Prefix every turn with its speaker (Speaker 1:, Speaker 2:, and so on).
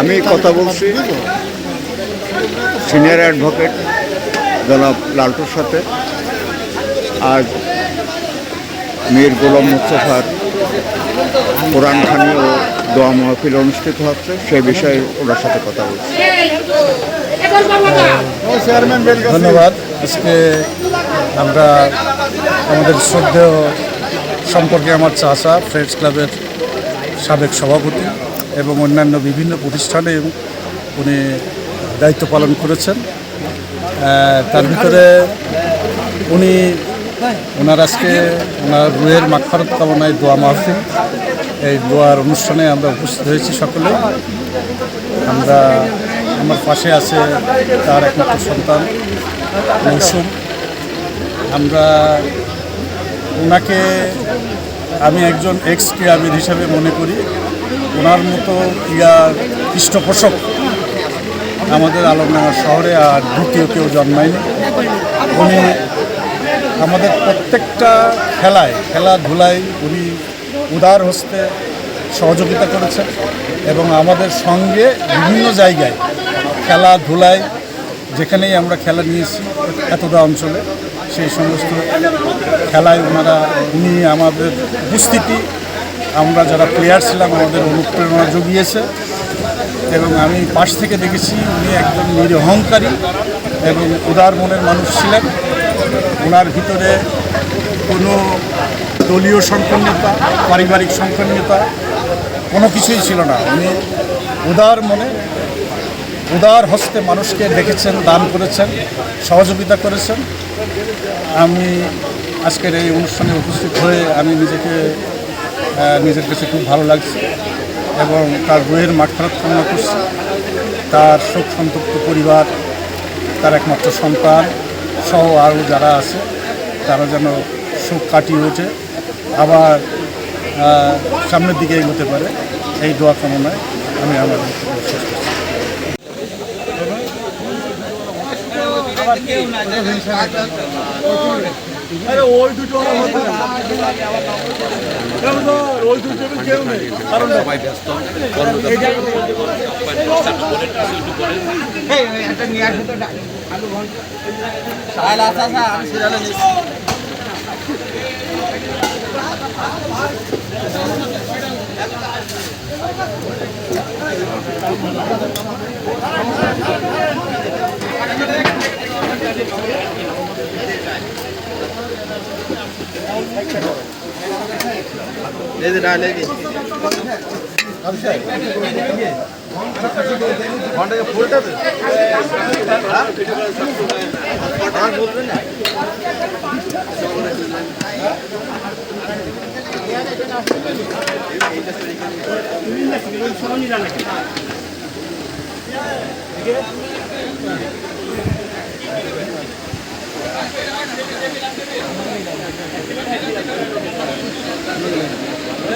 Speaker 1: আমি কথা বলছি সিনিয়র অ্যাডভোকেট জনাব লালটুর সাথে। আজ মীর গোলাম মুস্তফার কোরআন খানি ও দোয়া মাহফিল অনুষ্ঠিত হচ্ছে সেই বিষয়ে ওনার সাথে কথা বলছি।
Speaker 2: ধন্যবাদ। আজকে আমরা আমাদের শ্রদ্ধেয় সম্পর্কে আমার চাষা ফ্রেন্ডস ক্লাবের সাবেক সভাপতি। এবং অন্যান্য বিভিন্ন প্রতিষ্ঠানে উনি দায়িত্ব পালন করেছেন। তার ভিতরে উনি ওনার আজকে ওনার রুহের মাগফারত কামনায় দোয়া মাহফিল। এই দোয়ার অনুষ্ঠানে আমরা উপস্থিত হয়েছি সকলে। আমরা আমার পাশে আছে তার একমাত্র সন্তান মৌসুম। আমরা ওনাকে আমি একজন এক্স ক্রীড়াবিদ হিসেবে মনে করি। ওনার মতো ক্রীড়ার পৃষ্ঠপোষক আমাদের আলমডাঙ্গা শহরে আর দ্বিতীয় কেউ জন্মায়নি। উনি আমাদের প্রত্যেকটা খেলায়, খেলাধুলায় উনি উদার হস্তে সহযোগিতা করেছেন এবং আমাদের সঙ্গে বিভিন্ন জায়গায় খেলাধুলায় যেখানেই আমরা খেলা নিয়েছি এতটা অঞ্চলে সেই সমস্ত খেলায় ওনারা, উনি আমাদের উপস্থিতি আমরা যারা প্লেয়ার ছিলাম, আমাদের অনুপ্রেরণা জুগিয়েছে। এবং আমি পাশ থেকে দেখেছি, উনি একজন নিরহংকারী এবং উদার মনের মানুষ ছিলেন। ওনার ভিতরে কোনো দলীয় সংকীর্ণতা, পারিবারিক সংকীর্ণতা কোনো কিছুই ছিল না। উনি উদার মনে, উদার হস্তে মানুষকে দেখেছেন দান করেছেন, সহযোগিতা করেছেন। আমি আজকের এই অনুষ্ঠানে উপস্থিত হয়ে আমি নিজেকে হ্যাঁ, নিজের কাছে খুব ভালো লাগছে এবং তার রুহের মাঠফারাত কামনা করছি। তার শোক সন্তপ্ত পরিবার, তার একমাত্র সন্তান সহ আরও যারা আছে, তারা যেন শোক কাটিয়ে ওঠে। আবার সামনের দিকে এগোতে পারে, এই দোয়া কামনায় আমি আমার শেষ আরে ওই দুটো ওই দুটো কেউ নেই। কারণ সবাই ব্যস্ত একটা নিয়ে আসে তো আলু ঘন্ট সাহেল আসা আমি সিরালে Thank you. যে ডাল এই ঘন্টাকে ফুলটা তো বলবেন না Thank you.